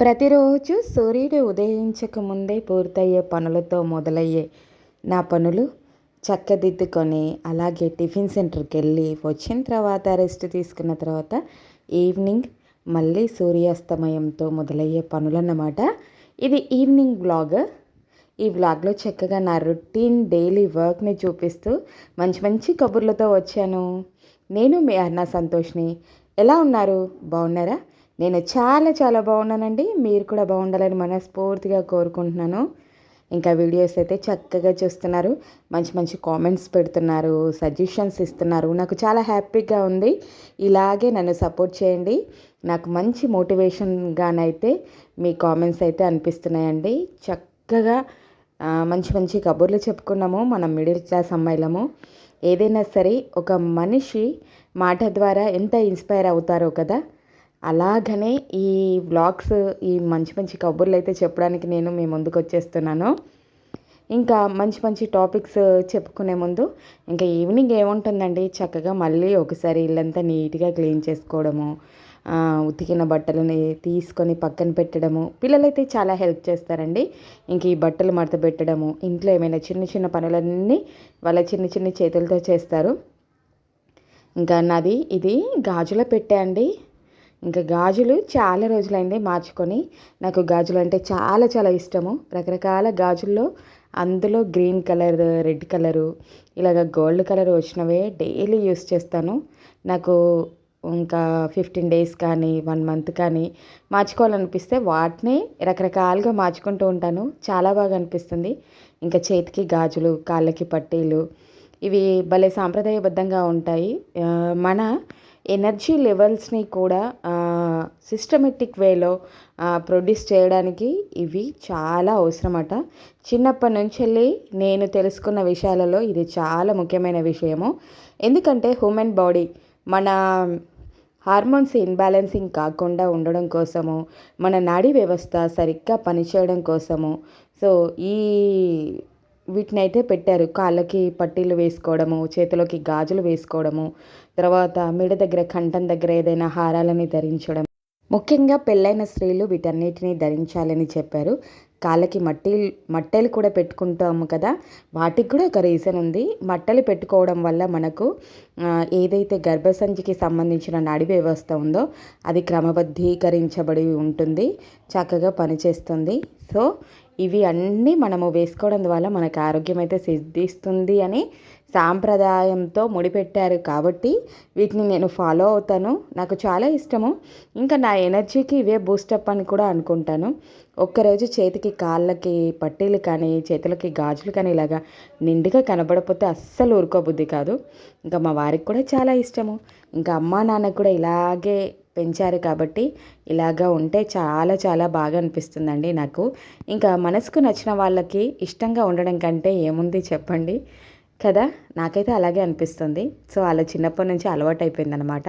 ప్రతిరోజు సూర్యుడు ఉదయించక ముందే పూర్తయ్యే పనులతో మొదలయ్యే నా పనులు చక్కదిద్దుకొని అలాగే టిఫిన్ సెంటర్కి వెళ్ళి వచ్చిన తర్వాత రెస్ట్ తీసుకున్న తర్వాత ఈవినింగ్ మళ్ళీ సూర్యాస్తమయంతో మొదలయ్యే పనులన్నమాట. ఇది ఈవినింగ్ బ్లాగ్ ఈ వ్లాగ్లో చక్కగా నా రొటీన్ డైలీ వర్క్ని చూపిస్తూ మంచి మంచి కబుర్లతో వచ్చాను. నేను మీ అన్న సంతోష్ని. ఎలా ఉన్నారు? బాగున్నారా? నేను చాలా చాలా బాగున్నానండి. మీరు కూడా బాగుండాలని మనస్ఫూర్తిగా కోరుకుంటున్నాను. ఇంకా వీడియోస్ అయితే చక్కగా చూస్తున్నారు. మంచి మంచి కామెంట్స్ పెడుతున్నారు. సజెషన్స్ ఇస్తున్నారు. నాకు చాలా హ్యాపీగా ఉంది. ఇలాగే నన్ను సపోర్ట్ చేయండి. నాకు మంచి మోటివేషన్గానైతే మీ కామెంట్స్ అయితే అనిపిస్తున్నాయండి. చక్కగా మంచి మంచి కబుర్లు చెప్పుకున్నాము. మనం మిడిల్ క్లాస్ అమ్మాయిలము. ఏదైనా సరే ఒక మనిషి మాట ద్వారా ఎంత ఇన్స్పైర్ అవుతారో కదా. అలాగనే ఈ వ్లాగ్స్ ఈ మంచి మంచి కబుర్లు అయితే చెప్పడానికి నేను మీ ముందుకు వచ్చేస్తున్నాను. ఇంకా మంచి మంచి టాపిక్స్ చెప్పుకునే ముందు ఇంకా ఈవినింగ్ ఏముంటుందండి? చక్కగా మళ్ళీ ఒకసారి ఇల్లంతా నీట్గా క్లీన్ చేసుకోవడము ఉతికిన బట్టలని తీసుకొని పక్కన పెట్టడము. పిల్లలైతే చాలా హెల్ప్ చేస్తారండి. ఇంక ఈ బట్టలు మడత పెట్టడము ఇంట్లో ఏమైనా చిన్న చిన్న పనులన్నీ వాళ్ళ చిన్న చిన్న చేతులతో చేస్తారు. ఇంకా నాది ఇది గాజుల పెట్టే అండి. ఇంకా గాజులు చాలా రోజులైంది మార్చుకొని. నాకు గాజులు అంటే చాలా చాలా ఇష్టము. రకరకాల గాజుల్లో అందులో గ్రీన్ కలర్ రెడ్ కలరు ఇలాగ గోల్డ్ కలర్ వచ్చినవే డైలీ యూస్ చేస్తాను. నాకు ఇంకా ఫిఫ్టీన్ డేస్ కానీ వన్ మంత్ కానీ మార్చుకోవాలనిపిస్తే వాటిని రకరకాలుగా మార్చుకుంటూ ఉంటాను. చాలా బాగా అనిపిస్తుంది. ఇంకా చేతికి గాజులు కాళ్ళకి పట్టీలు ఇవి భలే సాంప్రదాయబద్ధంగా ఉంటాయి. మన ఎనర్జీ లెవెల్స్ని కూడా సిస్టమెటిక్ వేలో ప్రొడ్యూస్ చేయడానికి ఇవి చాలా అవసరమట. చిన్నప్పటి నుంచి వెళ్ళి నేను తెలుసుకున్న విషయాలలో ఇది చాలా ముఖ్యమైన విషయము. ఎందుకంటే హ్యూమన్ బాడీ మన హార్మోన్స్ ఇన్బ్యాలెన్సింగ్ కాకుండా ఉండడం కోసము మన నాడీ వ్యవస్థ సరిగ్గా పనిచేయడం కోసము. సో ఈ వీటిని అయితే పెట్టారు. కాళ్ళకి పట్టీలు వేసుకోవడము చేతిలోకి గాజులు వేసుకోవడము తర్వాత మెడ దగ్గర కంఠం దగ్గర ఏదైనా హారాలని ధరించడం. ముఖ్యంగా పెళ్ళైన స్త్రీలు వీటన్నిటిని ధరించాలని చెప్పారు. కాళ్ళకి మట్టి మట్టెలు కూడా పెట్టుకుంటాము కదా. వాటికి కూడా ఒక రీజన్ ఉంది. మట్టలు పెట్టుకోవడం వల్ల మనకు ఏదైతే గర్భసంచికి సంబంధించిన నడి వ్యవస్థ ఉందో అది క్రమబద్ధీకరించబడి ఉంటుంది చక్కగా పనిచేస్తుంది. సో ఇవి అన్నీ మనము వేసుకోవడం ద్వారా మనకు ఆరోగ్యం అయితే సిద్ధిస్తుంది అని సాంప్రదాయంతో ముడిపెట్టారు కాబట్టి వీటిని నేను ఫాలో అవుతాను. నాకు చాలా ఇష్టము. ఇంకా నా ఎనర్జీకి ఇవే బూస్టప్ అని కూడా అనుకుంటాను. ఒక్కరోజు చేతికి కాళ్ళకి పట్టీలు కానీ చేతులకి గాజులు కానీ ఇలాగా నిండుగా కనబడపోతే అస్సలు ఊరుకోబుద్ధి కాదు. ఇంకా మా వారికి కూడా చాలా ఇష్టము. ఇంకా అమ్మా నాన్నకు కూడా ఇలాగే పెంచారు కాబట్టి ఇలాగా ఉంటే చాలా చాలా బాగా అనిపిస్తుందండి నాకు. ఇంకా మనసుకు నచ్చిన వాళ్ళకి ఇష్టంగా ఉండడం కంటే ఏముంది చెప్పండి. కదా? నాకైతే అలాగే అనిపిస్తుంది. సో అలా చిన్నప్పటి నుంచి అలవాటు అయిపోయిందనమాట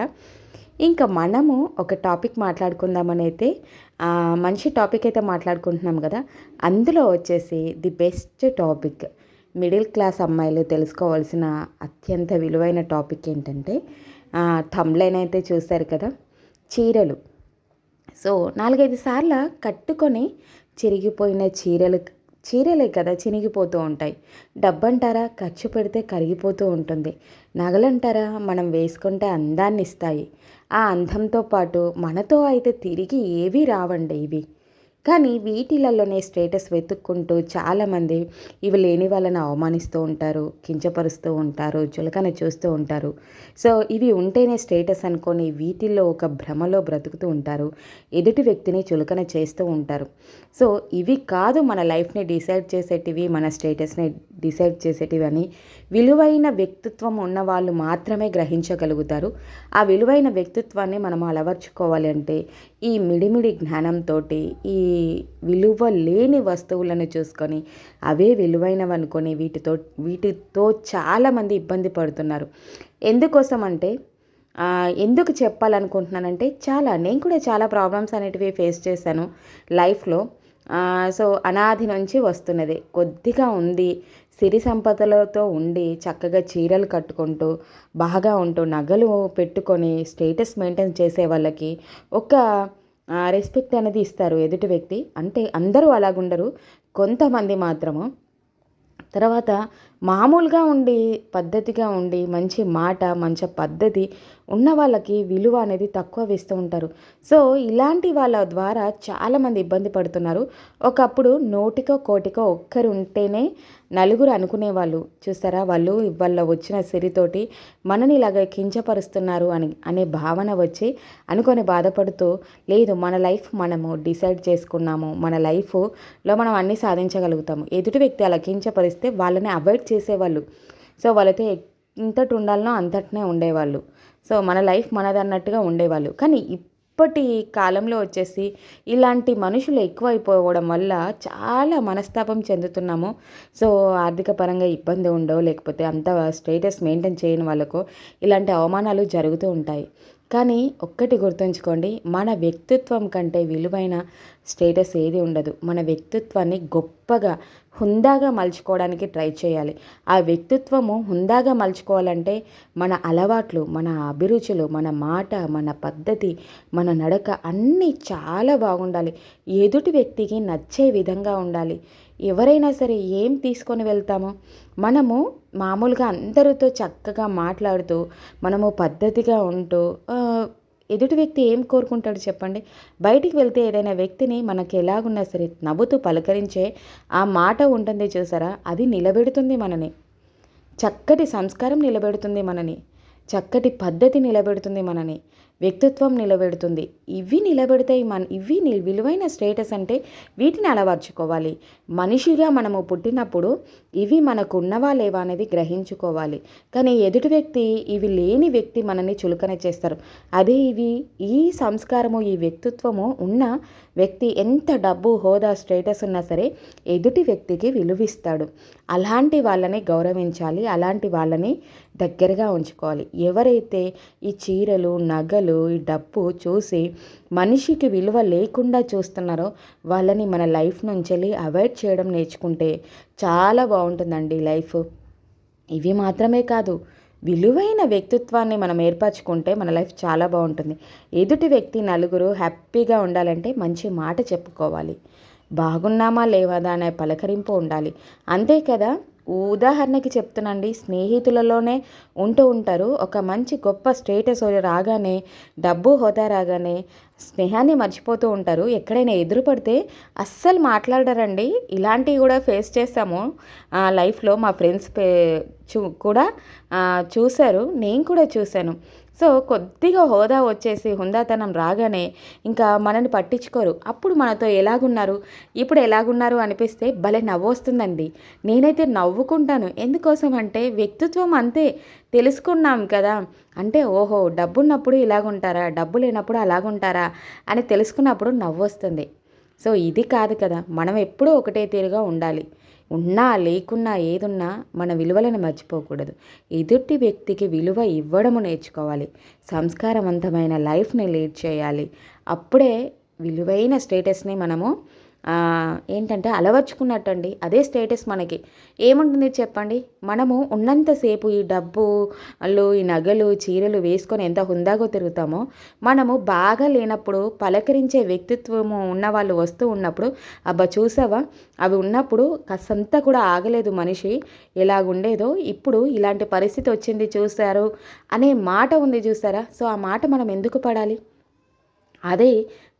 ఇంకా మనము ఒక టాపిక్ మాట్లాడుకుందామని అయితే మంచి టాపిక్ అయితే మాట్లాడుకుంటున్నాం కదా? అందులో వచ్చేసి the best topic. Middle class అమ్మాయిలు తెలుసుకోవాల్సిన అత్యంత విలువైన టాపిక్ ఏంటంటే థమ్లైన్ అయితే చూశారు కదా? చీరలు. సో నాలుగైదు సార్లు కట్టుకొని చిరిగిపోయిన చీరలు చీరలే కదా చినిగిపోతూ ఉంటాయి. డబ్బంటారా? ఖర్చు పెడితే కరిగిపోతూ ఉంటుంది. నగలంటారా? మనం వేసుకుంటే అందాన్ని ఇస్తాయి ఆ అందంతో పాటు మనతో అయితే తిరిగి ఏవి రావండి ఇవి. కానీ వీటిలలోనే స్టేటస్ వెతుక్కుంటూ చాలామంది ఇవి లేని వాళ్ళని అవమానిస్తూ ఉంటారు కించపరుస్తూ ఉంటారు చులకన చూస్తూ ఉంటారు. సో ఇవి ఉంటేనే స్టేటస్ అనుకొని వీటిల్లో ఒక భ్రమలో బ్రతుకుతూ ఉంటారు ఎదుటి వ్యక్తిని చులకన చేస్తూ ఉంటారు. సో ఇవి కాదు మన లైఫ్ని డిసైడ్ చేసేటివి మన స్టేటస్ని డిసైడ్ చేసేటివని విలువైన వ్యక్తిత్వం ఉన్న వాళ్ళు మాత్రమే గ్రహించగలుగుతారు. ఆ విలువైన వ్యక్తిత్వాన్ని మనం అలవర్చుకోవాలి అంటే ఈ మిడిమిడి జ్ఞానంతో ఈ విలువ లేని వస్తువులను చూసుకొని అవే విలువైనవి అనుకొని వీటితో వీటితో చాలామంది ఇబ్బంది పడుతున్నారు. ఎందుకోసం అంటే ఎందుకు చెప్పాలనుకుంటున్నానంటే చాలా నేను కూడా చాలా ప్రాబ్లమ్స్ అనేటివి ఫేస్ చేశాను లైఫ్లో. సో అనాది నుంచి వస్తున్నది. కొద్దిగా ఉంది. సిరి సంపదలతో ఉండి చక్కగా చీరలు కట్టుకుంటూ బాగా ఉంటూ నగలు పెట్టుకొని స్టేటస్ మెయింటైన్ చేసే వాళ్ళకి ఒక రెస్పెక్ట్ అనేది ఇస్తారు ఎదుటి వ్యక్తి. అంటే అందరూ అలాగుండరు. కొంతమంది మాత్రము. తర్వాత మామూలుగా ఉండి పద్ధతిగా ఉండి మంచి మాట మంచి పద్ధతి ఉన్న వాళ్ళకి విలువ అనేది తక్కువ వేస్తూ ఉంటారు. సో ఇలాంటి వాళ్ళ ద్వారా చాలామంది ఇబ్బంది పడుతున్నారు. ఒకప్పుడు నోటికో కోటికో ఒక్కరు ఉంటేనే నలుగురు అనుకునేవాళ్ళు చూస్తారా? వాళ్ళు వాళ్ళ వచ్చిన సిరితోటి మనని ఇలాగ కించపరుస్తున్నారు అని అనే భావన వచ్చి అనుకొని బాధపడుతూ లేదు మన లైఫ్ మనము డిసైడ్ చేసుకున్నాము. మన లైఫ్లో మనం అన్నీ సాధించగలుగుతాము. ఎదుటి వ్యక్తి అలా కించపరిస్తే వాళ్ళని అవాయిడ్ చేసేవాళ్ళు. సో వాళ్ళతో ఎంతటి ఉండాలనో అంతటినే ఉండేవాళ్ళు. సో మన లైఫ్ మనది అన్నట్టుగా ఉండేవాళ్ళు. కానీ ఇప్పటి కాలంలో వచ్చేసి ఇలాంటి మనుషులు ఎక్కువైపోవడం వల్ల చాలా మనస్తాపం చెందుతున్నాము. సో ఆర్థిక పరంగా ఇబ్బంది ఉండవు లేకపోతే అంత స్టేటస్ మెయింటైన్ చేయని వాళ్ళకు ఇలాంటి అవమానాలు జరుగుతూ ఉంటాయి. కానీ ఒక్కటి గుర్తుంచుకోండి మన వ్యక్తిత్వం కంటే విలువైన స్టేటస్ ఏది ఉండదు. మన వ్యక్తిత్వాన్ని గొప్పగా హుందాగా మలుచుకోవడానికి ట్రై చేయాలి. ఆ వ్యక్తిత్వము హుందాగా మలుచుకోవాలంటే మన అలవాట్లు మన అభిరుచులు మన మాట మన పద్ధతి మన నడక అన్నీ చాలా బాగుండాలి. ఎదుటి వ్యక్తికి నచ్చే విధంగా ఉండాలి. ఎవరైనా సరే ఏం తీసుకొని వెళ్తామో? మనము మామూలుగా అందరితో చక్కగా మాట్లాడుతూ మనము పద్ధతిగా ఉంటూ ఎదుటి వ్యక్తి ఏం కోరుకుంటాడు చెప్పండి? బయటికి వెళ్తే ఏదైనా వ్యక్తిని మనకి ఎలాగున్నా సరే నవ్వుతూ పలకరించే ఆ మాట ఉంటుంది చూసారా? అది నిలబెడుతుంది మనని. చక్కటి సంస్కారం నిలబెడుతుంది మనని. చక్కటి పద్ధతి నిలబెడుతుంది మనని. వ్యక్తిత్వం నిలబెడుతుంది. ఇవి నిలబెడతాయి మన ఇవి విలువైన స్టేటస్ అంటే వీటిని అలవర్చుకోవాలి. మనిషిగా మనము పుట్టినప్పుడు ఇవి మనకు ఉన్నవా లేవా అనేది గ్రహించుకోవాలి. కానీ ఎదుటి వ్యక్తి ఇవి లేని వ్యక్తి మనల్ని చులకన చేస్తారు. అదే ఇవి ఈ సంస్కారము ఈ వ్యక్తిత్వము ఉన్న వ్యక్తి ఎంత డబ్బు హోదా స్టేటస్ ఉన్నా సరే ఎదుటి వ్యక్తికి విలువిస్తాడు. అలాంటి వాళ్ళని గౌరవించాలి అలాంటి వాళ్ళని దగ్గరగా ఉంచుకోవాలి. ఎవరైతే ఈ చీరలు నగలు ఈ డబ్బు చూసి మనిషికి విలువ లేకుండా చూస్తున్నారో వాళ్ళని మన లైఫ్ నుంచి అవాయిడ్ చేయడం నేర్చుకుంటే చాలా బాగుంటుందండి లైఫ్. ఇవి మాత్రమే కాదు విలువైన వ్యక్తిత్వాన్ని మనం ఏర్పరచుకుంటే మన లైఫ్ చాలా బాగుంటుంది. ఎదుటి వ్యక్తి నలుగురు హ్యాపీగా ఉండాలంటే మంచి మాట చెప్పుకోవాలి. బాగున్నామా లేవదా అనే పలకరింపు ఉండాలి. అంతే కదా? ఉదాహరణకి చెప్తున్నాండి స్నేహితులలోనే ఉంటూ ఉంటారు. ఒక మంచి గొప్ప స్టేటస్ రాగానే డబ్బు హోదా రాగానే స్నేహాన్ని మర్చిపోతూ ఉంటారు. ఎక్కడైనా ఎదురుపడితే అస్సలు మాట్లాడరండి. ఇలాంటివి కూడా ఫేస్ చేస్తాము. లైఫ్లో మా ఫ్రెండ్స్ పే చూ కూడా చూశారు. నేను కూడా చూశాను. సో కొద్దిగా హోదా వచ్చేసి హుందాతనం రాగానే ఇంకా మనని పట్టించుకోరు. అప్పుడు మనతో ఎలాగున్నారు? ఇప్పుడు ఎలాగున్నారు అనిపిస్తే భలే నవ్వొస్తుందండి. నేనైతే నవ్వుకుంటాను. ఎందుకోసం అంటే వ్యక్తిత్వం అంతే. తెలుసుకున్నాం కదా. అంటే ఓహో డబ్బున్నప్పుడు ఇలాగుంటారా? డబ్బు లేనప్పుడు అలాగుంటారా? అని తెలుసుకున్నప్పుడు నవ్వొస్తుంది. సో ఇది కాదు కదా. మనం ఎప్పుడూ ఒకటే తీరుగా ఉండాలి. ఉన్నా లేకున్నా ఏదున్నా మన విలువలను మర్చిపోకూడదు. ఎదుటి వ్యక్తికి విలువ ఇవ్వడము నేర్చుకోవాలి. సంస్కారవంతమైన లైఫ్ని లీడ్ చేయాలి. అప్పుడే విలువైన స్టేటస్ని మనము ఏంటంటే అలవర్చుకున్నట్టండి. అదే స్టేటస్ మనకి. ఏముంటుంది చెప్పండి? మనము ఉన్నంతసేపు ఈ డబ్బులు ఈ నగలు చీరలు వేసుకొని ఎంత హుందాగో తిరుగుతామో మనము బాగా లేనప్పుడు పలకరించే వ్యక్తిత్వము ఉన్న వాళ్ళు వస్తూ ఉన్నప్పుడు అబ్బా చూసావా? అవి ఉన్నప్పుడు కాసంతా కూడా ఆగలేదు మనిషి. ఎలాగుండేదో ఇప్పుడు ఇలాంటి పరిస్థితి వచ్చింది చూశారు అనే మాట ఉంది చూసారా? సో ఆ మాట మనం ఎందుకు పడాలి? అదే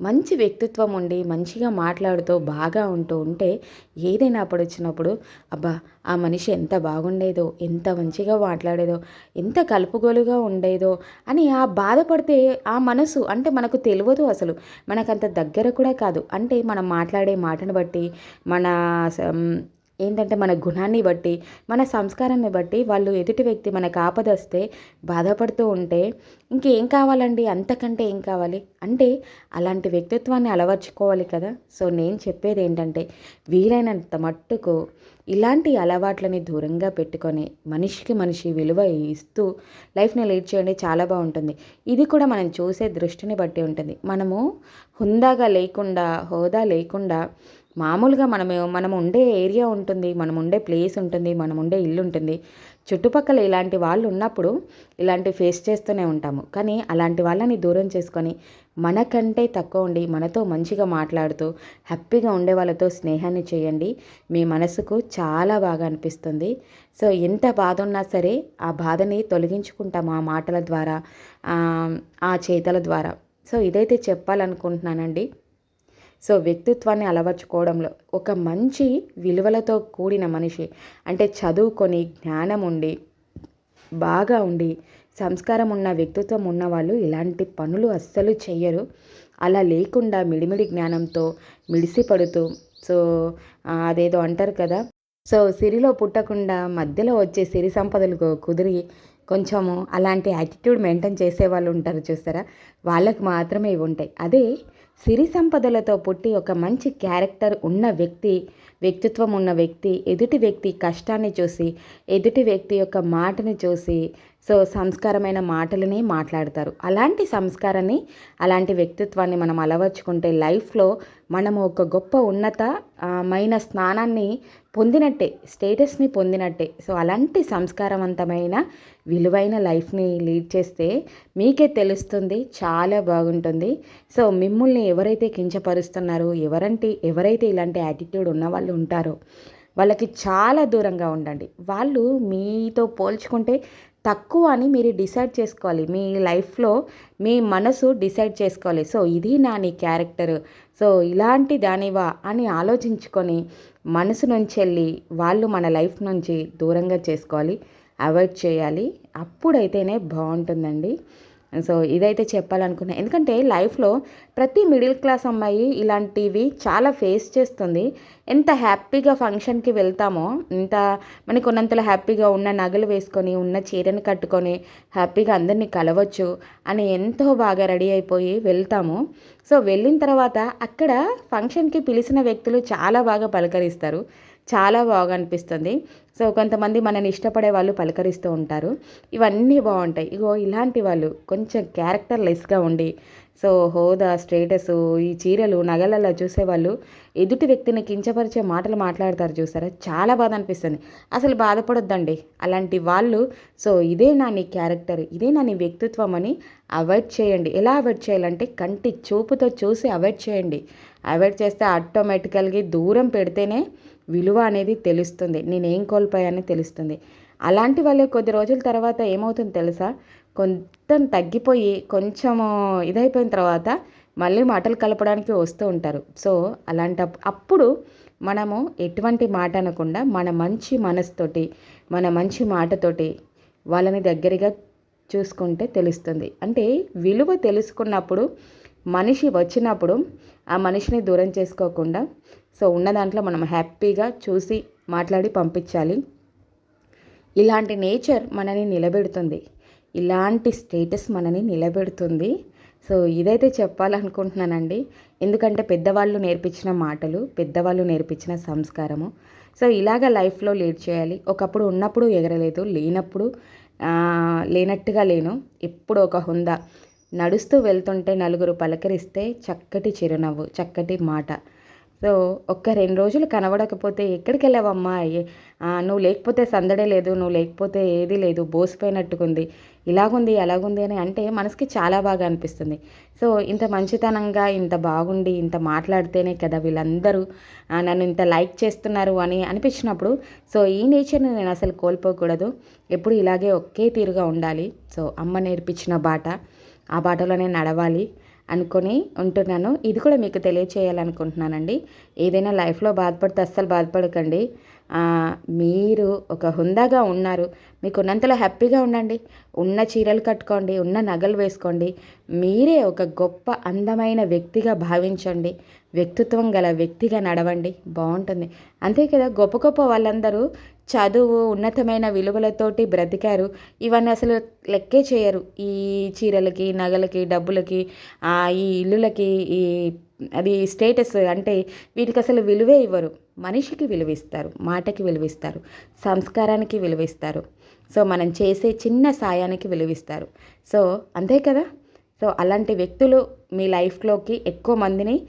మంచి వ్యక్తిత్వం ఉండి మంచిగా మాట్లాడుతూ బాగా ఉంటూ ఉంటే ఏదైనా అప్పుడు వచ్చినప్పుడు అబ్బా ఆ మనిషి ఎంత బాగుండేదో ఎంత మంచిగా మాట్లాడేదో ఎంత కలుపుగోలుగా ఉండేదో అని ఆ బాధపడితే ఆ మనసు అంటే మనకు తెలియదు అసలు. మనకంత దగ్గర కూడా కాదు. అంటే మనం మాట్లాడే మాటను బట్టి మన ఏంటంటే మన గుణాన్ని బట్టి మన సంస్కారాన్ని బట్టి వాళ్ళు ఎదుటి వ్యక్తి మనకు ఆపదొస్తే బాధపడుతూ ఉంటే ఇంకేం కావాలండి? అంతకంటే ఏం కావాలి? అంటే అలాంటి వ్యక్తిత్వాన్ని అలవర్చుకోవాలి కదా. సో నేను చెప్పేది ఏంటంటే వీలైనంత మట్టుకు ఇలాంటి అలవాట్లని దూరంగా పెట్టుకొని మనిషికి మనిషి విలువ ఇస్తూ లైఫ్ని లీడ్ చేయండి. చాలా బాగుంటుంది. ఇది కూడా మనం చూసే దృష్టిని బట్టి ఉంటుంది. మనము హుందాగా లేకుండా హోదా లేకుండా మామూలుగా మనము మనం ఉండే ఏరియా ఉంటుంది మనం ఉండే ప్లేస్ ఉంటుంది మనం ఉండే ఇల్లు ఉంటుంది. చుట్టుపక్కల ఇలాంటి వాళ్ళు ఉన్నప్పుడు ఇలాంటి ఫేస్ చేస్తూనే ఉంటాము. కానీ అలాంటి వాళ్ళని దూరం చేసుకొని మనకంటే తక్కువ ఉండి మనతో మంచిగా మాట్లాడుతూ హ్యాపీగా ఉండే వాళ్ళతో స్నేహాన్ని చేయండి. మీ మనసుకు చాలా బాగా అనిపిస్తుంది. సో ఎంత బాధ ఉన్నా సరే ఆ బాధని తొలగించుకుంటాము ఆ మాటల ద్వారా ఆ చేతల ద్వారా. సో ఇదైతే చెప్పాలనుకుంటున్నానండి. సో వ్యక్తిత్వాన్ని అలవర్చుకోవడంలో ఒక మంచి విలువలతో కూడిన మనిషి అంటే చదువుకొని జ్ఞానం ఉండి బాగా ఉండి సంస్కారం ఉన్న వ్యక్తిత్వం ఉన్నవాళ్ళు ఇలాంటి పనులు అస్సలు చెయ్యరు. అలా లేకుండా మిడిమిడి జ్ఞానంతో మిడిసిపడుతూ సో అదేదో అంటారు కదా. సో సిరిలో పుట్టకుండా మధ్యలో వచ్చే సిరి సంపదలు కుదిరి కొంచెము అలాంటి యాటిట్యూడ్ మెయింటైన్ చేసే వాళ్ళు ఉంటారు చూస్తారా? వాళ్ళకు మాత్రమే ఇవి ఉంటాయి. అదే సిరి సంపదలతో పుట్టి ఒక మంచి క్యారెక్టర్ ఉన్న వ్యక్తి వ్యక్తిత్వం ఉన్న వ్యక్తి ఎదుటి వ్యక్తి కష్టాన్ని చూసి ఎదుటి వ్యక్తి యొక్క మాటని చూసి సో సంస్కారమైన మాటలని మాట్లాడతారు. అలాంటి సంస్కారాన్ని అలాంటి వ్యక్తిత్వాన్ని మనం అలవర్చుకుంటే లైఫ్లో మనము ఒక గొప్ప ఉన్నతమైన స్నానాన్ని పొందినట్టే స్టేటస్ని పొందినట్టే. సో అలాంటి సంస్కారవంతమైన విలువైన లైఫ్ని లీడ్ చేస్తే మీకే తెలుస్తుంది చాలా బాగుంటుంది. సో మిమ్మల్ని ఎవరైతే కించపరుస్తున్నారో ఎవరంటి ఎవరైతే ఇలాంటి యాటిట్యూడ్ ఉన్న వాళ్ళు ఉంటారో వాళ్ళకి చాలా దూరంగా ఉండండి. వాళ్ళు మీతో పోల్చుకుంటే తక్కువ అని మీరు డిసైడ్ చేసుకోవాలి. మీ లైఫ్లో మీ మనసు డిసైడ్ చేసుకోవాలి. సో ఇది నా నీ క్యారెక్టర్. సో ఇలాంటి దానివా అని ఆలోచించుకొని మనసు నుంచి వెళ్ళి వాళ్ళు మన లైఫ్ నుంచి దూరంగా చేసుకోవాలి. అవాయిడ్ చేయాలి. అప్పుడైతేనే బాగుంటుందండి. సో ఇదైతే చెప్పాలనుకున్నా. ఎందుకంటే లైఫ్లో ప్రతి మిడిల్ క్లాస్ అమ్మాయి ఇలాంటివి చాలా ఫేస్ చేస్తుంది. ఎంత హ్యాపీగా ఫంక్షన్కి వెళ్తామో ఇంత మనకు ఉన్నంతలో హ్యాపీగా ఉన్న నగలు వేసుకొని ఉన్న చీరను కట్టుకొని హ్యాపీగా అందరినీ కలవచ్చు అని ఎంతో బాగా రెడీ అయిపోయి వెళ్తాము. సో వెళ్ళిన తర్వాత అక్కడ ఫంక్షన్కి పిలిచిన వ్యక్తులు చాలా బాగా పలకరిస్తారు. చాలా బాగా అనిపిస్తుంది. సో కొంతమంది మనని ఇష్టపడే వాళ్ళు పలకరిస్తూ ఉంటారు. ఇవన్నీ బాగుంటాయి. ఇగో ఇలాంటి వాళ్ళు కొంచెం క్యారెక్టర్ లెస్గా ఉండి సో హోదా స్టేటస్ ఈ చీరలు నగలలో చూసేవాళ్ళు ఎదుటి వ్యక్తిని కించపరిచే మాటలు మాట్లాడతారు చూసారా? చాలా బాధ అనిపిస్తుంది. అసలు బాధపడొద్దండి. అలాంటి వాళ్ళు సో ఇదే నా నీ క్యారెక్టర్ ఇదే నా నీ వ్యక్తిత్వం అని అవాయిడ్ చేయండి. ఎలా అవాయిడ్ చేయాలంటే కంటి చూపుతో చూసి అవాయిడ్ చేయండి. అవాయిడ్ చేస్తే ఆటోమేటికల్గా దూరం పెడితేనే విలువ అనేది తెలుస్తుంది. నేనేం కోల్పోయానని తెలుస్తుంది. అలాంటి వాళ్ళే కొద్ది రోజుల తర్వాత ఏమవుతుంది తెలుసా? కొంచెం తగ్గిపోయి కొంచెము ఇదైపోయిన తర్వాత మళ్ళీ మాటలు కలపడానికి వస్తూ ఉంటారు. సో అలాంటి అప్పుడు మనము ఎటువంటి మాట అనకుండా మన మంచి మనసుతోటి మన మంచి మాటతోటి వాళ్ళని దగ్గరగా చూసుకుంటే తెలుస్తుంది. అంటే విలువ తెలుసుకున్నప్పుడు మనిషి వచ్చినప్పుడు ఆ మనిషిని దూరం చేసుకోకుండా సో ఉన్న దాంట్లో మనం హ్యాపీగా చూసి మాట్లాడి పంపించాలి. ఇలాంటి నేచర్ మనని నిలబెడుతుంది. ఇలాంటి స్టేటస్ మనని నిలబెడుతుంది. సో ఇదైతే చెప్పాలనుకుంటున్నానండి. ఎందుకంటే పెద్దవాళ్ళు నేర్పించిన మాటలు పెద్దవాళ్ళు నేర్పించిన సంస్కారము. సో ఇలాగ లైఫ్లో లీడ్ చేయాలి. ఒకప్పుడు ఉన్నప్పుడు ఎగరలేదు లేనప్పుడు లేనట్టుగా లేను. ఎప్పుడు ఒక హుందా. నడుస్తూ వెళ్తుంటే నలుగురు పలకరిస్తే చక్కటి చిరునవ్వు చక్కటి మాట. సో ఒక్క రెండు రోజులు కనబడకపోతే ఎక్కడికి వెళ్ళావమ్మా నువ్వు లేకపోతే సందడే లేదు నువ్వు లేకపోతే ఏది లేదు బోసిపోయినట్టుకుంది ఇలాగుంది అలాగుంది అని అంటే మనసుకి చాలా బాగా అనిపిస్తుంది. సో ఇంత మంచితనంగా ఇంత బాగుండి ఇంత మాట్లాడితేనే కదా వీళ్ళందరూ నన్ను ఇంత లైక్ చేస్తున్నారు అని అనిపించినప్పుడు సో ఈ నేచర్ని నేను అసలు కోల్పోకూడదు. ఎప్పుడు ఇలాగే ఒకే తీరుగా ఉండాలి. సో అమ్మ నేర్పించిన బాట. ఆ బాటలోనే నడవాలి అనుకొని ఉంటున్నాను. ఇది కూడా మీకు తెలియచేయాలనుకుంటున్నానండి. ఏదైనా లైఫ్లో బాధపడితే అస్సలు బాధపడకండి. మీరు ఒక హుందాగా ఉన్నారు. మీకు ఉన్నంతలో హ్యాపీగా ఉండండి. ఉన్న చీరలు కట్టుకోండి ఉన్న నగలు వేసుకోండి. మీరే ఒక గొప్ప అందమైన వ్యక్తిగా భావించండి. వ్యక్తిత్వం గల వ్యక్తిగా నడవండి. బాగుంటుంది. అంతే కదా గొప్ప గొప్ప వాళ్ళందరూ చదువు ఉన్నతమైన విలువలతోటి బ్రతికారు. ఇవన్నీ అసలు లెక్కే చేయరు. ఈ చీరలకి నగలకి డబ్బులకి ఈ ఇల్లులకి ఈ అది స్టేటస్ అంటే వీటికి అసలు విలువే ఇవ్వరు. మనిషికి విలువిస్తారు మాటకి విలువిస్తారు సంస్కారానికి విలువిస్తారు. సో మనం చేసే చిన్న సాయానికి విలువిస్తారు. సో అంతే కదా? సో అలాంటి వ్యక్తులు మీ లైఫ్లోకి ఎక్కువ మందిని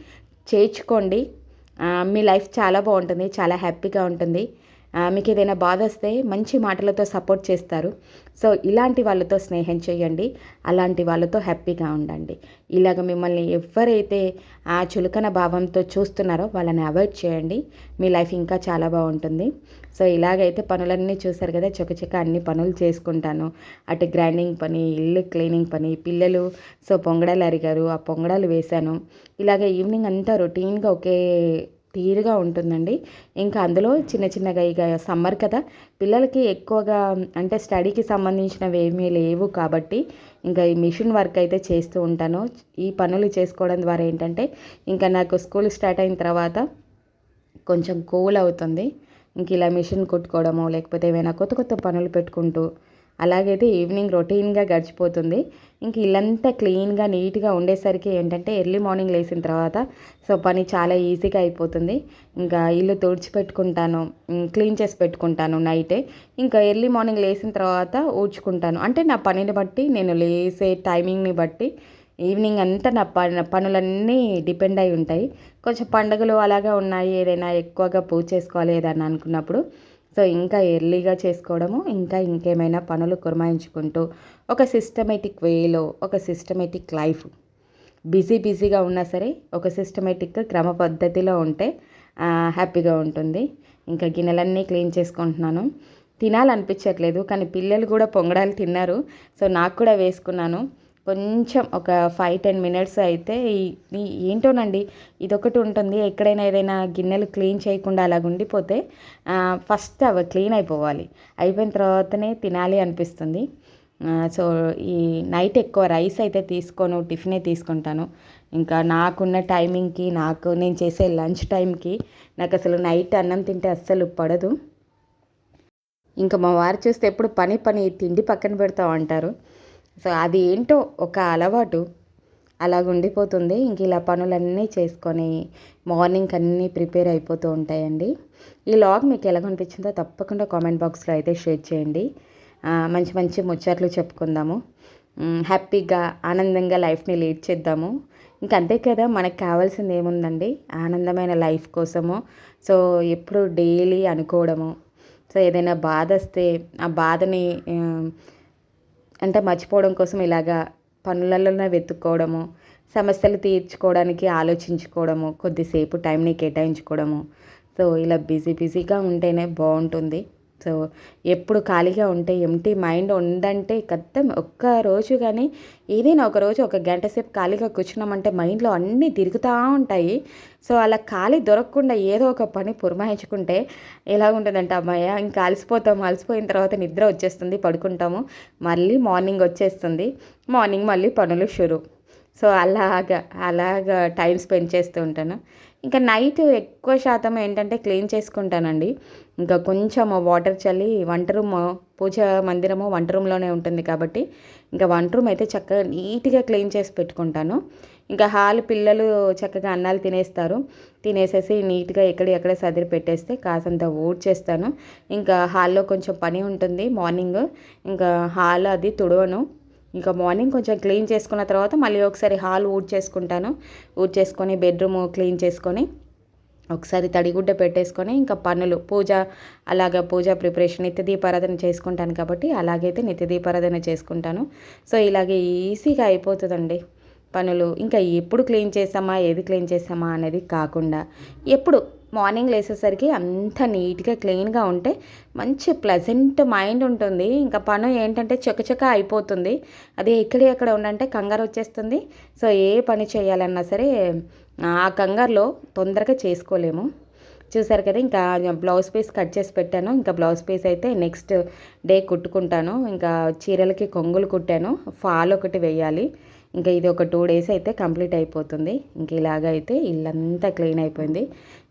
చేర్చుకోండి. మీ లైఫ్ చాలా బాగుంటుంది చాలా హ్యాపీగా ఉంటుంది. మీకు ఏదైనా బాధ వస్తే మంచి మాటలతో సపోర్ట్ చేస్తారు. సో ఇలాంటి వాళ్ళతో స్నేహం చేయండి. అలాంటి వాళ్ళతో హ్యాపీగా ఉండండి. ఇలాగ మిమ్మల్ని ఎవరైతే ఆ చులకన భావంతో చూస్తున్నారో వాళ్ళని అవాయిడ్ చేయండి. మీ లైఫ్ ఇంకా చాలా బాగుంటుంది. సో ఇలాగైతే పనులన్నీ చూసారు కదా చొకచొక అన్ని పనులు చేసుకుంటాను. అటు గ్రైండింగ్ పని ఇల్లు క్లీనింగ్ పని పిల్లలు సో పొంగడాలు అరిగారు ఆ పొంగడాలు వేశాను. ఇలాగ ఈవినింగ్ అంతా రొటీన్గా ఒకే తీరుగా ఉంటుందండి. ఇంకా అందులో చిన్న చిన్నగా ఇక సమ్మర్ కదా పిల్లలకి ఎక్కువగా అంటే స్టడీకి సంబంధించినవి ఏమీ లేవు కాబట్టి ఇంకా ఈ మిషన్ వర్క్ అయితే చేస్తూ ఉంటాను. ఈ పనులు చేసుకోవడం ద్వారా ఏంటంటే ఇంకా నాకు స్కూల్ స్టార్ట్ అయిన తర్వాత కొంచెం కూల్ అవుతుంది. ఇంక ఇలా మిషన్ కుట్టుకోవడము లేకపోతే ఏమైనా కొత్త కొత్త పనులు పెట్టుకుంటూ అలాగైతే ఈవినింగ్ రొటీన్గా గడిచిపోతుంది. ఇంక ఇల్లంతా క్లీన్గా నీట్గా ఉండేసరికి ఏంటంటే ఎర్లీ మార్నింగ్ లేచిన తర్వాత సో పని చాలా ఈజీగా అయిపోతుంది. ఇంకా ఇల్లు తుడిచిపెట్టుకుంటాను క్లీన్ చేసి పెట్టుకుంటాను నైటే ఇంకా ఎర్లీ మార్నింగ్ లేచిన తర్వాత ఊడ్చుకుంటాను. అంటే నా పనిని బట్టి నేను లేసే టైమింగ్ని బట్టి ఈవినింగ్ అంతా నా పనులన్నీ డిపెండ్ అయి ఉంటాయి. కొంచెం పండుగలు అలాగే ఉన్నాయి ఏదైనా ఎక్కువగా పూజ చేసుకోవాలి ఏదైనా అనుకున్నప్పుడు. సో ఇంకా ఎర్లీగా చేసుకోవడము ఇంకా ఇంకేమైనా పనులు కురమాయించుకుంటూ ఒక సిస్టమేటిక్ వేలో ఒక సిస్టమేటిక్ లైఫ్ బిజీ బిజీగా ఉన్నా సరే ఒక సిస్టమేటిక్ క్రమ పద్ధతిలో ఉంటే హ్యాపీగా ఉంటుంది. ఇంకా గిన్నెలన్నీ క్లీన్ చేసుకుంటున్నాను. తినాలనిపించట్లేదు కానీ పిల్లలు కూడా పొంగడాలు తిన్నారు. సో నాకు కూడా వేసుకున్నాను. కొంచెం ఒక ఫైవ్ టెన్ మినిట్స్ అయితే ఈ ఏంటోనండి ఇదొకటి ఉంటుంది. ఎక్కడైనా ఏదైనా గిన్నెలు క్లీన్ చేయకుండా అలాగ ఉండిపోతే ఫస్ట్ అవి క్లీన్ అయిపోవాలి. అయిపోయిన తర్వాతనే తినాలి అనిపిస్తుంది. సో ఈ నైట్ ఎక్కువ రైస్ అయితే తీసుకోను టిఫినే తీసుకుంటాను. ఇంకా నాకున్న టైమింగ్కి నాకు నేను చేసే లంచ్ టైంకి నాకు అసలు నైట్ అన్నం తింటే అస్సలు పడదు. ఇంకా మా వారు చూస్తే ఎప్పుడు పని పని తిండి పక్కన పెడతావు అంటారు సో అది ఏంటో ఒక అలవాటు. అలాగ ఉండిపోతుంది ఇంక ఇలా పనులన్నీ చేసుకొని మార్నింగ్ అన్నీ ప్రిపేర్ అయిపోతూ ఉంటాయండి. ఈ లాగ్ మీకు ఎలా అనిపించిందో తప్పకుండా కామెంట్ బాక్స్లో అయితే షేర్ చేయండి. మంచి మంచి ముచ్చట్లు చెప్పుకుందాము. హ్యాపీగా ఆనందంగా లైఫ్ని లీడ్ చేద్దాము. ఇంకంతే కదా మనకు కావాల్సింది ఏముందండి? ఆనందమైన లైఫ్ కోసము. సో ఎప్పుడు డైలీ అనుకోవడము. సో ఏదైనా బాధ వస్తే ఆ బాధని అంటే మర్చిపోవడం కోసం ఇలాగా పనులలోనే వెతుక్కోవడము సమస్యలు తీర్చుకోవడానికి ఆలోచించుకోవడము కొద్దిసేపు టైంని కేటాయించుకోవడము. సో ఇలా బిజీ బిజీగా ఉంటేనే బాగుంటుంది. సో ఎప్పుడు ఖాళీగా ఉంటే ఎంటీ మైండ్ ఉందంటే కథం ఒక్క రోజు కానీ ఏదైనా ఒక రోజు ఒక గంట సేపు ఖాళీగా కూర్చున్నామంటే మైండ్లో అన్నీ తిరుగుతూ ఉంటాయి. సో అలా ఖాళీ దొరకకుండా ఏదో ఒక పని పురమాయించుకుంటే ఎలా ఉంటుందంటే అమ్మాయ ఇంకా అలసిపోతాం అలసిపోయిన తర్వాత నిద్ర వచ్చేస్తుంది పడుకుంటాము మళ్ళీ మార్నింగ్ వచ్చేస్తుంది. మార్నింగ్ మళ్ళీ పనులు షురు. సో అలాగా అలాగా టైం స్పెండ్ చేస్తూ ఉంటాను. ఇంకా నైట్ ఎక్కువ శాతం ఏంటంటే క్లీన్ చేసుకుంటానండి. ఇంకా కొంచెం వాటర్ చల్లి వంట రూమ్ పూజ మందిరము వంట రూమ్లోనే ఉంటుంది కాబట్టి ఇంకా వంట రూమ్ అయితే చక్కగా నీట్గా క్లీన్ చేసి పెట్టుకుంటాను. ఇంకా హాల్ పిల్లలు చక్కగా అన్నాలు తినేస్తారు. తినేసేసి నీట్గా ఎక్కడ ఎక్కడ సదిరి పెట్టేస్తే కాసంత చేస్తాను ఇంకా హాల్లో కొంచెం పని ఉంటుంది మార్నింగ్. ఇంకా హాల్ అది తుడవను. ఇంకా మార్నింగ్ కొంచెం క్లీన్ చేసుకున్న తర్వాత మళ్ళీ ఒకసారి హాల్ ఊడ్ చేసుకుంటాను. ఊడ్ చేసుకొని బెడ్రూమ్ క్లీన్ చేసుకొని ఒకసారి తడిగుడ్డ పెట్టేసుకొని ఇంకా పనులు పూజ అలాగ పూజ ప్రిపరేషన్ నిత్య దీపారాధన చేసుకుంటాను కాబట్టి అలాగైతే నిత్య దీపారాధన చేసుకుంటాను. సో ఇలాగే ఈజీగా అయిపోతుందండి పనులు. ఇంకా ఎప్పుడు క్లీన్ చేసామా ఏది క్లీన్ చేసామా అనేది కాకుండా ఎప్పుడు మార్నింగ్ లేసేసరికి అంత నీట్గా క్లీన్గా ఉంటే మంచి ప్లెజెంట్ మైండ్ ఉంటుంది. ఇంకా పను ఏంటంటే చకచక అయిపోతుంది. అదే ఇక్కడే ఎక్కడ ఉండంటే కంగారు వచ్చేస్తుంది. సో ఏ పని చేయాలన్నా సరే ఆ కంగారులో తొందరగా చేసుకోలేము. చూసారు కదా ఇంకా బ్లౌజ్ పీస్ కట్ చేసి పెట్టాను. ఇంకా బ్లౌజ్ పీస్ అయితే నెక్స్ట్ డే కుట్టుకుంటాను. ఇంకా చీరలకి కొంగులు కుట్టాను. ఫాల్ ఒకటి వేయాలి. ఇంకా ఇది ఒక టూ డేస్ అయితే కంప్లీట్ అయిపోతుంది. ఇంక ఇలాగ అయితే ఇల్లంతా క్లీన్ అయిపోయింది.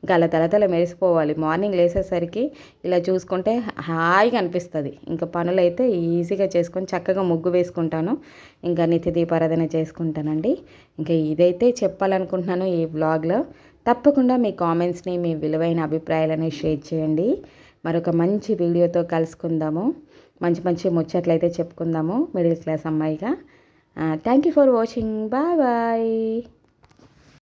ఇంకా అలా తలతల మెరిసిపోవాలి. మార్నింగ్ లేసేసరికి ఇలా చూసుకుంటే హాయిగా అనిపిస్తుంది. ఇంకా పనులు అయితే ఈజీగా చేసుకొని చక్కగా ముగ్గు వేసుకుంటాను. ఇంకా నిత్య దీపారాధన చేసుకుంటానండి. ఇంకా ఇదైతే చెప్పాలనుకుంటున్నాను ఈ బ్లాగ్లో తప్పకుండా మీ కామెంట్స్ని మీ విలువైన అభిప్రాయాలని షేర్ చేయండి. మరొక మంచి వీడియోతో కలుసుకుందాము. మంచి మంచి ముచ్చట్లు అయితే చెప్పుకుందాము. మిడిల్ క్లాస్ అమ్మాయిగా. thank you for watching bye bye